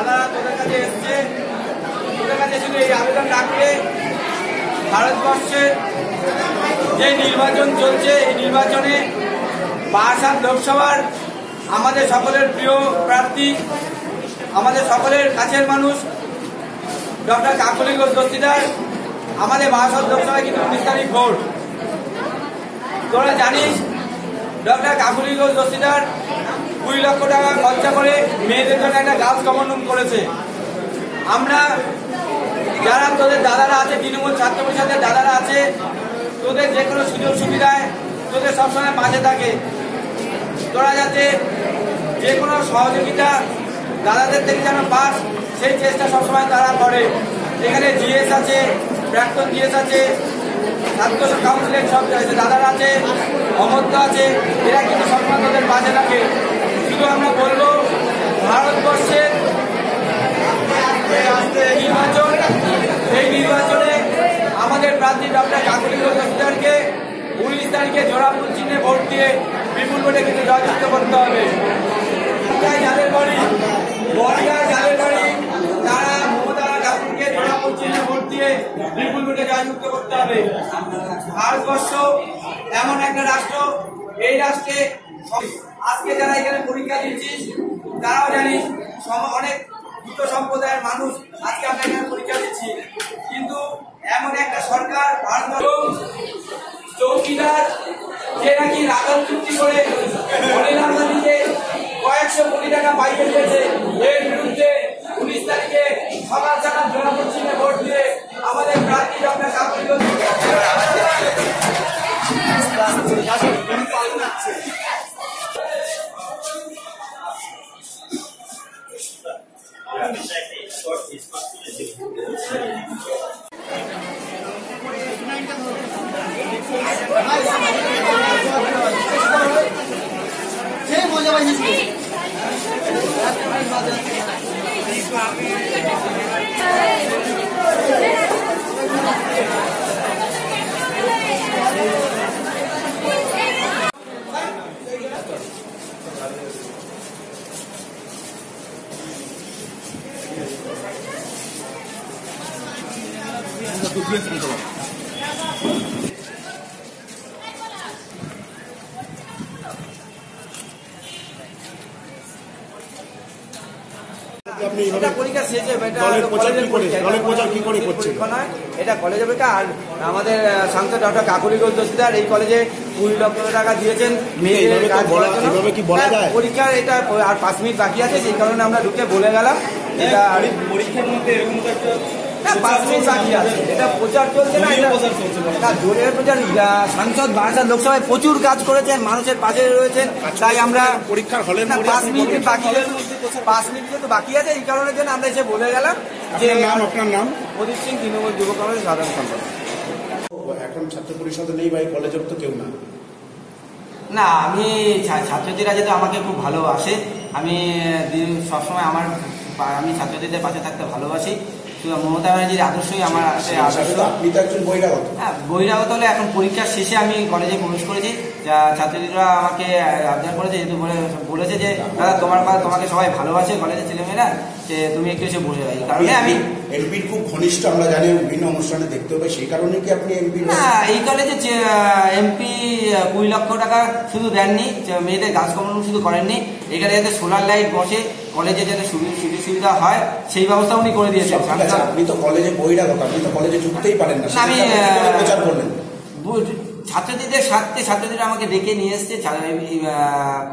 দাদারা তোদের কাছে এসছে। তোদের কাছে শুধু এই আবেদন রাখবে ভারতবর্ষের যে নির্বাচন চলছে, এই নির্বাচনে বারাসাত লোকসভার আমাদের সকলের প্রিয় প্রার্থী, আমাদের সকলের কাছের মানুষ, ডক্টর কাকলি দস্তিদার, আমাদের বারাসাত লোকসভায় কিন্তু উনিশ তারিখ ভোট। তোরা জানিস, ডক্টর কাকুলি দস্তিদার কুড়ি লক্ষ টাকা খরচা করে মেয়েদের জন্য একটা গাছ কমন করেছে। আমরা যারা তোদের দাদারা আছে, তৃণমূল ছাত্র পরিষদের দাদারা আছে, তোদের যে কোনো সুযোগ সুবিধায় তোদের সবসময় পাশে থাকে। তোরা যাতে যে কোনো সহযোগিতা দাদাদের থেকে যেন পাস, সেই চেষ্টা সবসময় তারা করে। এখানে জিএস আছে, প্রাক্তন জিএস আছে, ছাত্র কাউন্সিলের সব দাদারা আছে অমর্ত আছে, এরা কিন্তু সবসময় তাদের পাশে থাকে। শুধু আমরা বলব, ভারতবর্ষের নির্বাচন, এই নির্বাচনে আমাদের প্রার্থী ডক্টর কাকুলি ঘোষকে উনিশ তারিখে জোড়াপুর চিহ্নে ভোট দিয়ে বিপুল ভোটে কিন্তু জয়যুক্ত করতে হবে। যাদের যাদের তারা জোড়াফুল চিহ্নে জয়যুক্ত করতে হবে। ভারতবর্ষ এমন একটা রাষ্ট্র, এই রাষ্ট্রে আজকে যারা এখানে পরীক্ষা দিচ্ছিস তারাও জানিস অনেক দুটো সম্প্রদায়ের মানুষ আজকে আমরা এখানে পরীক্ষা দিচ্ছি। কিন্তু এমন একটা সরকার, ভারতবর্ষ, চৌকিদার, যে নাকি রাগাল চুক্তি করে গান্ধীকে কয়েকশো কোটি টাকা পাইয়ে দিয়েছে, এর বিরুদ্ধে উনিশ তারিখে সকাল সকাল জোড়াপুর চিহ্নে ভোট দিয়ে আমাদের প্রার্থী ডক্টর Gracias. আপনি এইভাবে এটা পরীক্ষা শেষে এটা দলের প্রচার কি করে? দলের প্রচার কি করে করছেন? এটা কলেজের পরীক্ষা আর আমাদের আহ, সাংসদ ডক্টর কাকুলি ঘোষ এই কলেজে কুড়ি লক্ষ টাকা দিয়েছেন মেয়েদের কি বলা হ্যাঁ, যায়? পরীক্ষার এটা আর পাঁচ মিনিট বাকি আছে সেই কারণে আমরা ঢুকে বলে গেলাম এটা পরীক্ষার মধ্যে এরকম তো একটা সাংসদ বারাসাত লোকসভায় প্রচুর কাজ করেছেন মানুষের পাশে রয়েছেন তাই আমরা পরীক্ষার মধ্যে পাঁচ মিনিট। বাকি পাঁচ মিনিট তো বাকি আছে এই কারণের জন্য আমরা এসে বলে গেলাম যে আপনার নাম প্রদীপ সিং তৃণমূল যুব কংগ্রেস সাধারণ সম্পাদক। এখন ছাত্র পরিষদে নেই বা এই কলেজের তো কেউ না। না আমি ছাত্রছাত্রীরা যেহেতু আমাকে খুব ভালোবাসে আমি দিন- সবসময় আমার আমি ছাত্রছাত্রীদের পাশে থাকতে ভালোবাসি। মমতা ব্যানার্জির আদর্শই আমার আছে আদর্শ। বহিরাগত। হ্যাঁ বহিরাগত হলে এখন পরীক্ষার শেষে আমি কলেজে প্রবেশ করেছি। যা ছাত্রছাত্রীরা আমাকে আবদার করেছে যেহেতু বলেছে যে দাদা তোমার তোমাকে সবাই ভালোবাসে কলেজের ছেলেমেয়েরা। যে তুমি একটু এসে বসে যাও এই কারণে আমি এমপির খুব ঘনিষ্ঠ আমরা জানি বিভিন্ন অনুষ্ঠানে দেখতে হবে সেই কারণে কি আপনি এমপি না এই কলেজে এমপি কুড়ি লক্ষ টাকা শুধু দেননি মেয়েদের গাছ কমন শুধু করেননি এখানে যাতে সোলার লাইট বসে কলেজে যাতে সুযোগ সুবিধা হয় সেই ব্যবস্থা উনি করে দিয়েছেন। ঠিক আপনি তো কলেজে বহিরাগত আপনি তো কলেজে ঢুকতেই পারেন না আমি, প্রচার করলেন? ছাত্রছাত্রীদের স্বার্থে ছাত্রছাত্রীরা আমাকে ডেকে নিয়ে এসছে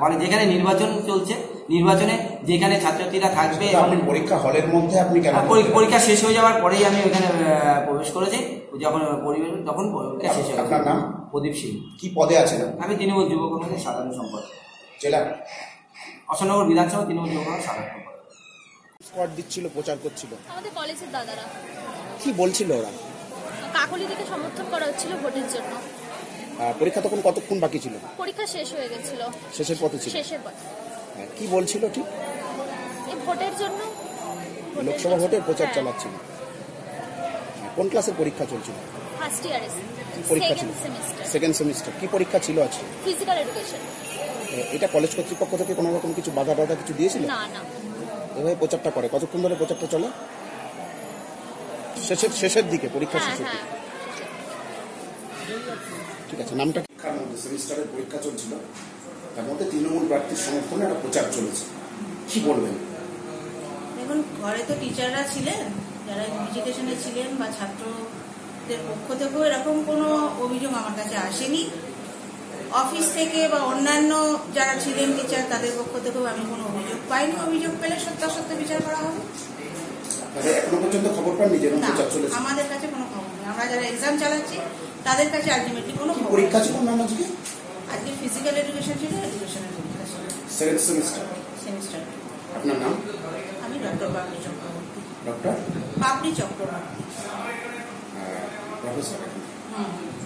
মানে যেখানে নির্বাচন চলছে নির্বাচনে যেখানে ছাত্রছাত্রীরা থাকবে পরীক্ষা হলের মধ্যে আপনি কেন পরীক্ষা শেষ হয়ে যাওয়ার পরেই আমি ওখানে প্রবেশ করেছি যখন পরিবেশ তখন পরীক্ষা শেষ হয়ে আপনার নাম? প্রদীপ সিং। কি পদে আছেন? আমি তৃণমূল যুব কংগ্রেসের সাধারণ সম্পাদক। জেলা? অশোকনগর বিধানসভা তৃণমূল যুব কংগ্রেস সাধারণ সম্পাদক। স্কোয়াড দিচ্ছিল প্রচার করছিল। আমাদের কলেজের দাদারা। কি বলছিল ওরা? কাকলি দিকে সমর্থন করা হচ্ছিল ভোটের জন্য। পরীক্ষা তখন কতক্ষণ বাকি ছিল? পরীক্ষা শেষ হয়ে গেছিল। শেষের পথে ছিল? শেষের পর হ্যাঁ, কি বলছিল ঠিক এই ভোটের জন্য। লোকসভা ভোটের প্রচার হ্যাঁ, চালাচ্ছিল। হ্যাঁ, কোন ক্লাসের পরীক্ষা চলছিল? ফার্স্ট ইয়ারে পরীক্ষা ছিল? সেকেন্ড সেমিস্টার কি পরীক্ষা ছিল আজকে? ফিজিক্যাল এডুকেশন এটা কলেজ কর্তৃপক্ষ থেকে কোনো রকম কিছু বাধা টাধা কিছু দিয়েছিল? না না। এভাবে প্রচারটা করে। কতক্ষণ ধরে প্রচারটা চলে? শেষের শেষের দিকে পরীক্ষা হ্যাঁ শেষের হ্যাঁ। দিকে। ঠিক আছে নামটা সেমিস্টারের পরীক্ষা চলছিল। তার মধ্যে তৃণমূল প্রার্থীর সমর্থনে একটা প্রচার চলেছে। কি বলবেন? দেখুন ঘরে তো টিচাররা ছিলেন যারা এডুকেশনে ছিলেন বা ছাত্রদের পক্ষ থেকেও এরকম কোনো অভিযোগ আমার কাছে আসেনি। অফিস থেকে বা অন্যান্য যারা ছিলেন টিচার তাদের পক্ষ থেকেও আমি কোনো অভিযোগ পাইনি। অভিযোগ পেলে সত্যাসত্য বিচার করা হবে। এখনও পর্যন্ত খবর পাননি যেরকম না আমাদের কাছে কোনো খবর নেই। আমরা যারা এক্সাম চালাচ্ছি তাদের কাছে আলটিমেটলি কোনো খবর পরীক্ষা। ছিল ম্যাম আজকে? আজকে ফিজিক্যাল এডুকেশন ছিল এডুকেশনের পরীক্ষা ছিল। সেকেন্ড সেমিস্টার সেমিস্টার আপনার নাম? আমি doctor Babli Chakraborty. Doctor Babli Chakraborty. Uh, professor है